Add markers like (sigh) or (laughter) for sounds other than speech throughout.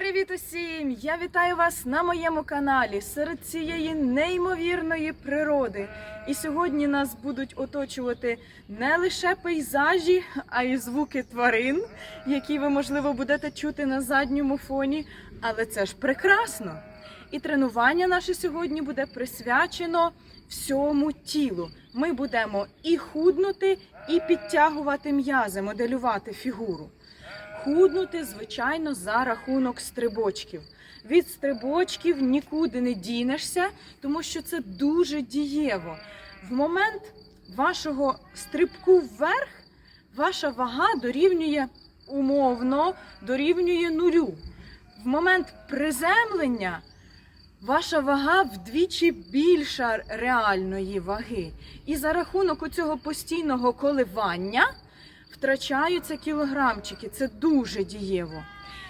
Привіт усім! Я вітаю вас на моєму каналі серед цієї неймовірної природи. І сьогодні нас будуть оточувати не лише пейзажі, а й звуки тварин, які ви, можливо, будете чути на задньому фоні. Але це ж прекрасно! І тренування наше сьогодні буде присвячено всьому тілу. Ми будемо і худнути, і підтягувати м'язи, моделювати фігуру. Худнути, звичайно, за рахунок стрибочків. Від стрибочків нікуди не дінешся, тому що це дуже дієво. В момент вашого стрибку вверх ваша вага дорівнює умовно, дорівнює нулю. В момент приземлення ваша вага вдвічі більша реальної ваги. І за рахунок цього постійного коливання втрачаються кілограмчики. Це дуже дієво.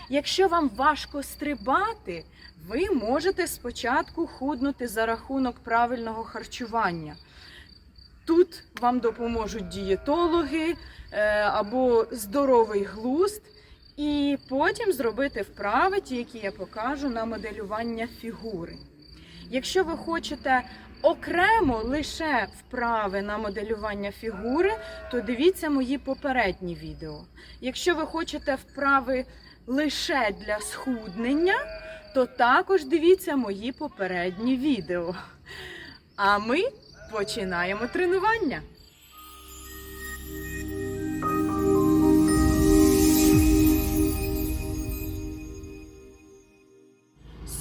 Якщо вам важко стрибати, ви можете спочатку худнути за рахунок правильного харчування. Тут вам допоможуть дієтологи е, або здоровий глузд, і потім зробити вправи, ті, які я покажу на моделювання фігури. Якщо ви хочете окремо лише вправи на моделювання фігури, то дивіться мої попередні відео. Якщо ви хочете вправи лише для схуднення, то також дивіться мої попередні відео. А ми починаємо тренування.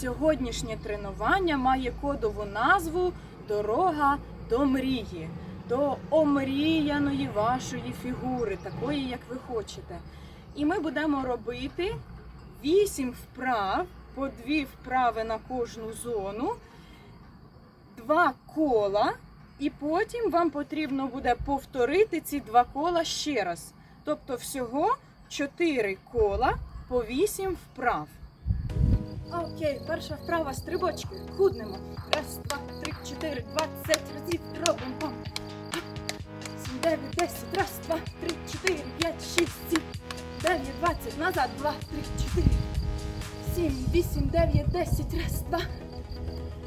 Сьогоднішнє тренування має кодову назву Дорога до мрії, до омріяної вашої фігури, такої, як ви хочете. І ми будемо робити 8 вправ, по 2 вправи на кожну зону, 2 кола, і потім вам потрібно буде повторити ці два кола ще раз. Тобто всього 4 кола по 8 вправ. Окей, перша вправа стрибочки. Худнемо. Раз, два, три, чотири, двадцять разів робимо. Пам. Сім, дев'ять, десять. Раз, два, три, чотири, п'ять, шість, сім, дев'ять, двадцять. Назад. Два, три, чотири. Сім, вісім, дев'ять, десять. Раз, два.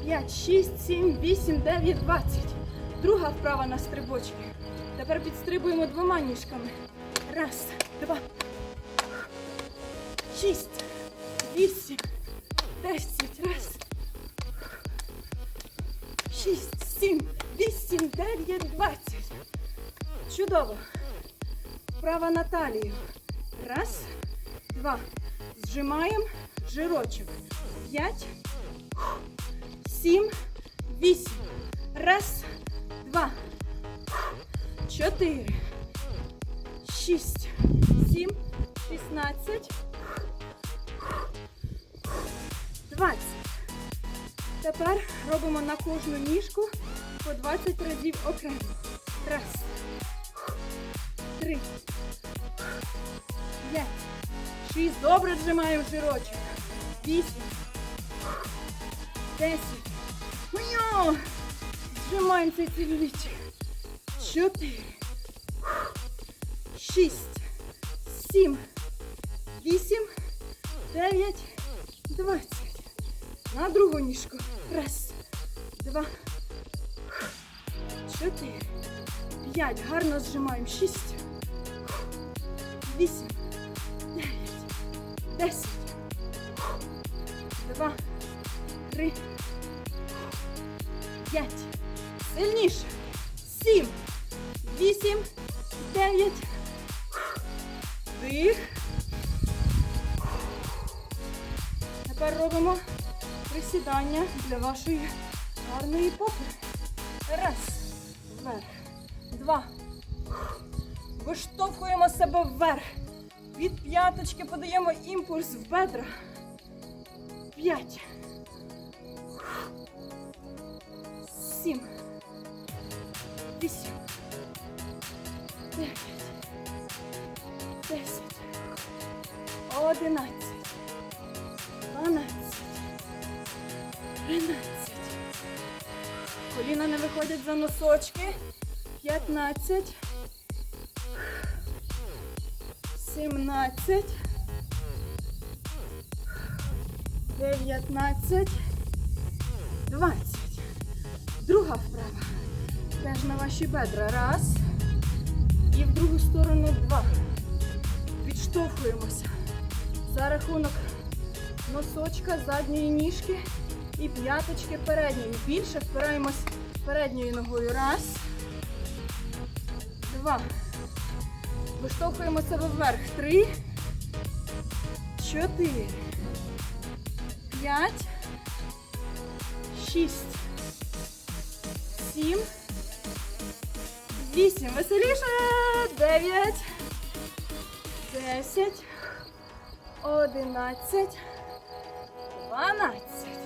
П'ять, шість, сім, вісім, дев'ять, двадцять. Друга вправа на стрибочки. Тепер підстрибуємо двома ніжками. Раз, два. Шість, вісім. Десять раз. Шість, сім, вісім, дев'ять, двадцять. Чудово. Права на талію. Раз, два. Зжимаємо жирочок. П'ять, сім, вісім. Раз, два, чотири, шість, сім, шістнадцять. 20. Тепер робимо на кожну ніжку по 20 разів окремо. Раз. Три. П'ять. Шість. Добре зжимаємо жирочок. Вісім. Десять. Зжимаємо цей цілючок. Чотири. Шість. Сім. Вісім. Дев'ять. Двадцять. На другу ніжку. Раз, два, чотири, п'ять. Гарно зжимаємо. Шість, вісім, дев'ять, десять, два, три, п'ять. Сильніше. Сім, вісім, дев'ять. Дих. Тепер робимо присідання для вашої гарної попи. Раз, вверх, два. Виштовхуємо себе вверх. Від п'яточки подаємо імпульс в бедра. П'ять. Сім. Вісім. Дев'ять. Десять. Одинадцять. 10 за носочки. 15. 17. 19. 20. Друга вправа. Теж на ваші бедра. Раз. І в другу сторону два. Підштовхуємося. За рахунок носочка, задньої ніжки і п'яточки передньої. Більше впираємось передньою ногою. Раз. Два. Виштовхуємо себе вверх. Три. Чотири. П'ять. Шість. Сім. Вісім. Веселіше. Дев'ять. Десять. Одинадцять. Дванадцять.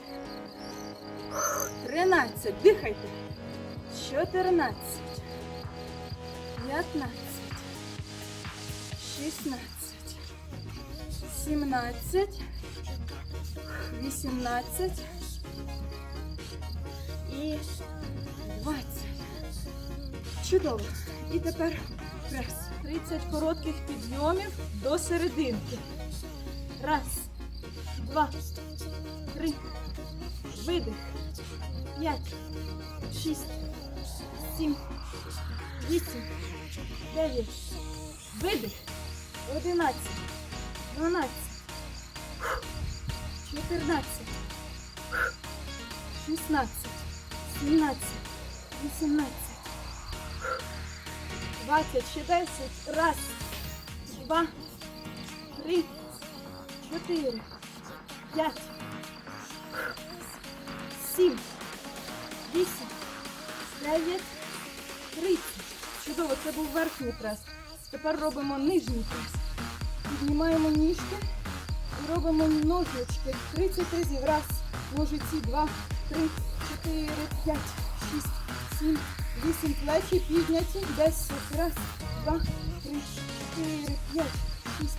Тринадцять. Дихайте. Чотирнадцять. П'ятнадцять. Шістнадцять. Сімнадцять. Вісімнадцять. І двадцять. Чудово. І тепер прес. 30 коротких підйомів до серединки. Раз, два, три. Видих. П'ять, шість, сім, вісім, дев'ять. Видих. Одинадцять. Дванадцять. Чотирнадцять. Шістнадцять. Сімнадцять. Вісімнадцять. Двадцять. Ще десять. Раз. Два. Три. Чотири. П'ять. Сім. Вісім. Дев'ять. Тридцять. Чудово, це був верхній прес. Тепер робимо нижній прес. Піднімаємо ніжки і робимо ножички. 30 разів. Раз, ножиці, два, три, чотири, п'ять, шість, сім, вісім. Плечі підняті. Десять. Раз, два, три, чотири, п'ять, шість,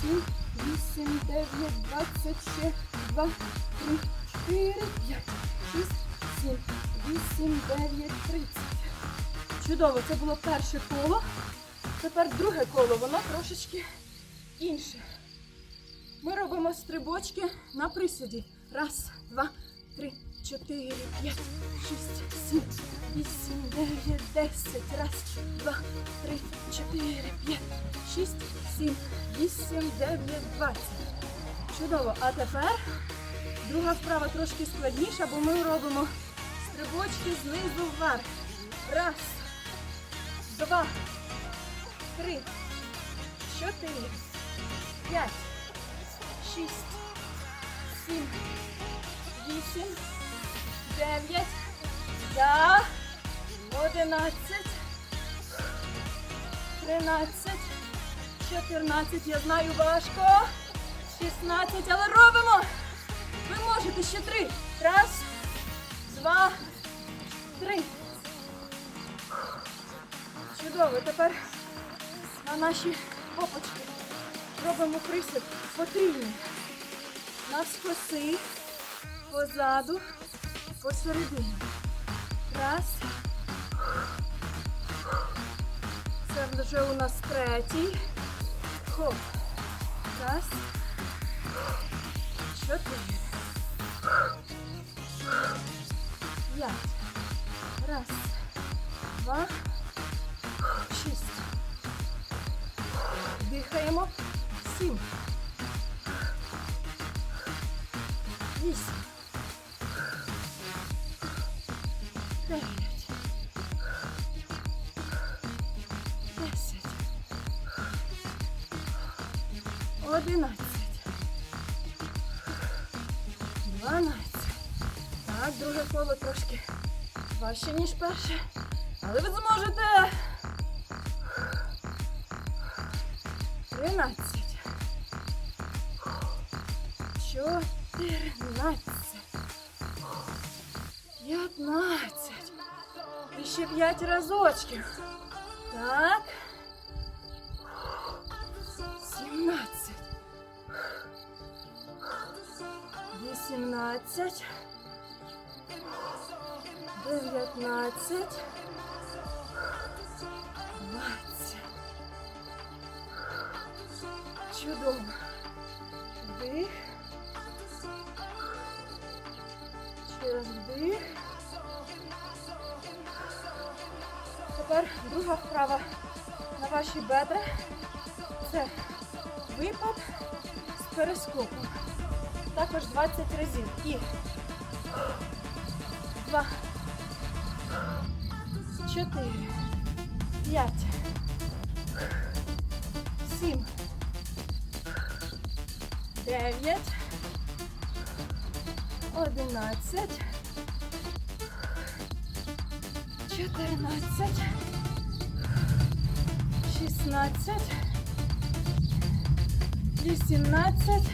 сім, вісім, дев'ять, двадцять. Ще два, три, чотири, п'ять, шість, сім, вісім, дев'ять, тридцять. Чудово, це було перше коло. Тепер друге коло, воно трошечки інше. Ми робимо стрибочки на присіді. Раз, два, три, чотири, п'ять, шість, сім, вісім, дев'ять, десять. Раз, два, три, чотири, п'ять, шість, сім, вісім, дев'ять, двадцять. Чудово. А тепер друга вправа трошки складніша, бо ми робимо стрибочки знизу вверх. Раз, два, три, чотири, п'ять, шість, сім, вісім, дев'ять, да, одинадцять, тринадцять, чотирнадцять. Я знаю важко. Шістнадцять, але робимо. Ви можете ще три. Раз, два, три. Чудово. Тепер на наші попочки робимо присід потрійний. Навскоси, позаду, посередині. Раз. Це вже у нас третій. Хоп. Раз. Чотири. П'ять. Раз. Два. Шість. Дихаємо. Сім. Вісім. Дев'ять. Десять. Одинадцять. Дванадцять. Так, друге коло трошки важче, ніж перше. Але ви зможете. Тринадцять. Чотирнадцять. П'ятнадцять. І ще п'ять разочків. Так. Сімнадцять. Вісімнадцять. Дев'ятнадцять. Чудово. Вдих. Ще раз вдих. Тепер друга вправа на ваші бедра. Це випад з перескоку. Також 20 разів. І два. Чотири. П'ять. Сім. дев'ять, одинадцять, чотирнадцять, шістнадцять, вісімнадцять,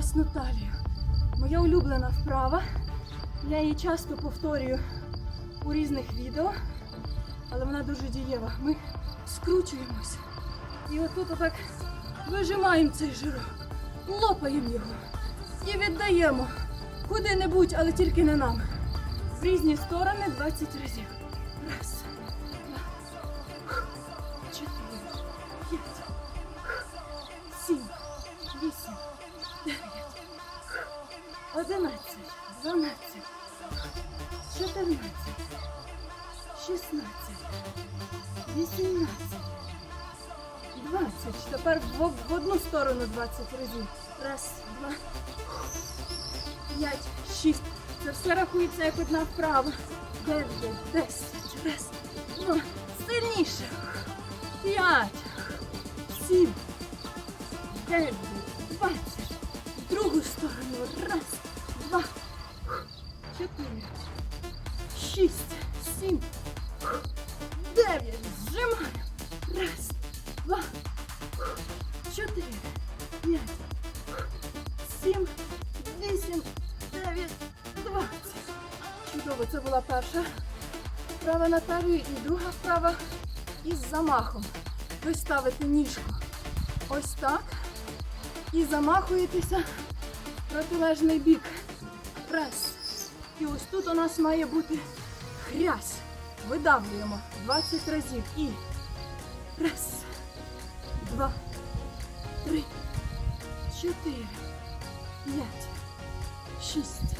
Прекрасну талію. Моя улюблена вправа. Я її часто повторюю у різних відео, але вона дуже дієва. Ми скручуємося. І отут отак вижимаємо цей жирок, лопаємо його і віддаємо куди-небудь, але тільки не нам. В різні сторони 20 разів. Раз, два, чотири, п'ять, одинадцять, дванадцять, чотирнадцять, шістнадцять, вісімнадцять. 20. Тепер в, в одну сторону 20 разів. Раз, два, п'ять, шість. Це все рахується як одна вправа. Дев'ять, десять. Раз, два. Сильніше. П'ять, сім, дев'ять, двадцять. В другу сторону. Раз, два, чотири, шість, сім, дев'ять. Зжимаємо. Раз, два, чотири, п'ять, сім, вісім, дев'ять, двадцять. Чудово, це була перша вправа на талію і друга вправа із замахом. Ви ставите ніжку ось так і замахуєтеся в протилежний бік. Раз. І ось тут у нас має бути хрясь. Видавлюємо 20 разів. І раз, два, три, чотири, п'ять, шість,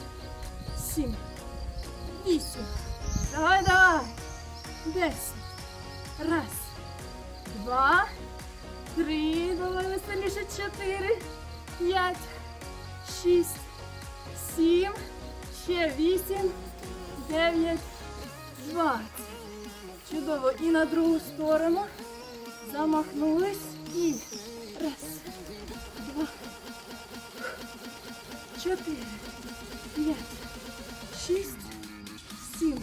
сім, вісім. Давай, давай. Десять. Раз, два, три, давай веселіше. Чотири, п'ять, шість, сім, ще вісім, дев'ять, двадцять. Чудово. І на другу сторону. Замахнулись. І раз, два, чотири, п'ять, шість, сім,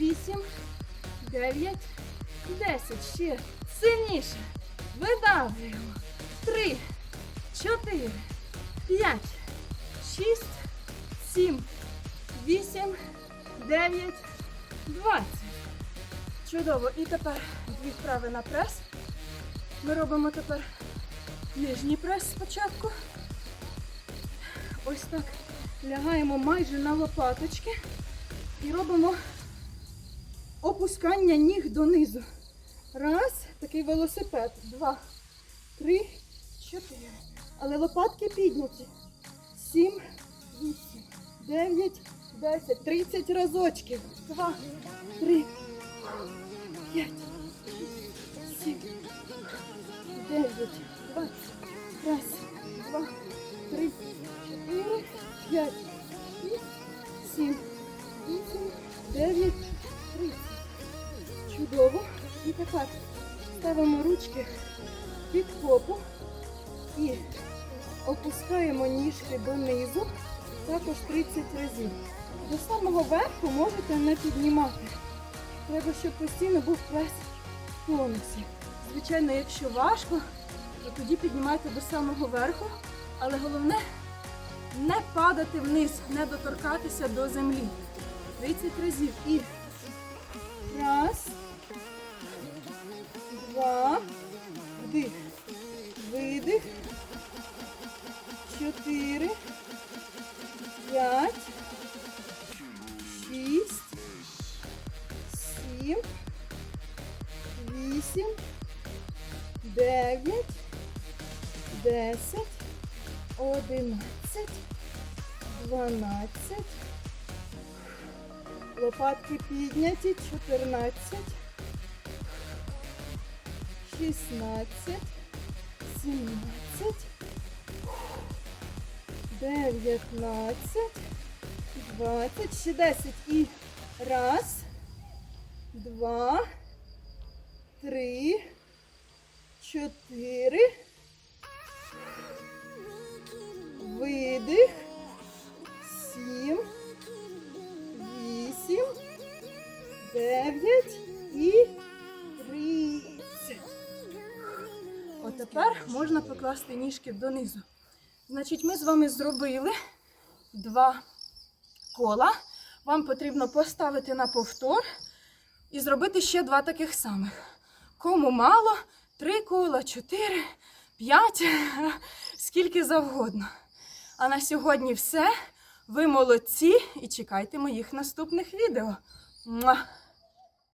вісім, дев'ять, десять. Ще сильніше. Видавлюємо. Три, чотири, п'ять, шість, сім, вісім, дев'ять, двадцять. Чудово. І тепер дві вправи на прес. Ми робимо тепер нижній прес спочатку. Ось так лягаємо майже на лопаточки і робимо опускання ніг донизу. Раз, такий велосипед. Два, три, чотири. Але лопатки підняті. Сім, вісім, дев'ять, десять, тридцять разочків. Два, три, п'ять, шість, сім, дев'ять, двадцять. Раз, два, три, чотири, п'ять, шість, сім, вісім, дев'ять, тридцять. Чудово. І тепер ставимо ручки під попу і опускаємо ніжки донизу, також 30 разів. До самого верху можете не піднімати. Треба, щоб постійно був прес в тонусі. Звичайно, якщо важко, то тоді піднімайте до самого верху, але головне не падати вниз, не доторкатися до землі. 30 разів. І раз, два, вдих, видих, чотири, п'ять, шість, сім, вісім, дев'ять, десять, одинадцять, дванадцять. Лопатки підняті, чотирнадцять, шістнадцять, сімнадцять дев'ятнадцять, двадцять, ще десять. І раз, два, три, чотири. Видих. Сім. Вісім. Дев'ять і тридцять. Отепер можна покласти ніжки донизу. Значить, ми з вами зробили два кола. Вам потрібно поставити на повтор і зробити ще два таких самих. Кому мало, три кола, чотири, п'ять, (laughs) скільки завгодно. А на сьогодні все. Ви молодці і чекайте моїх наступних відео.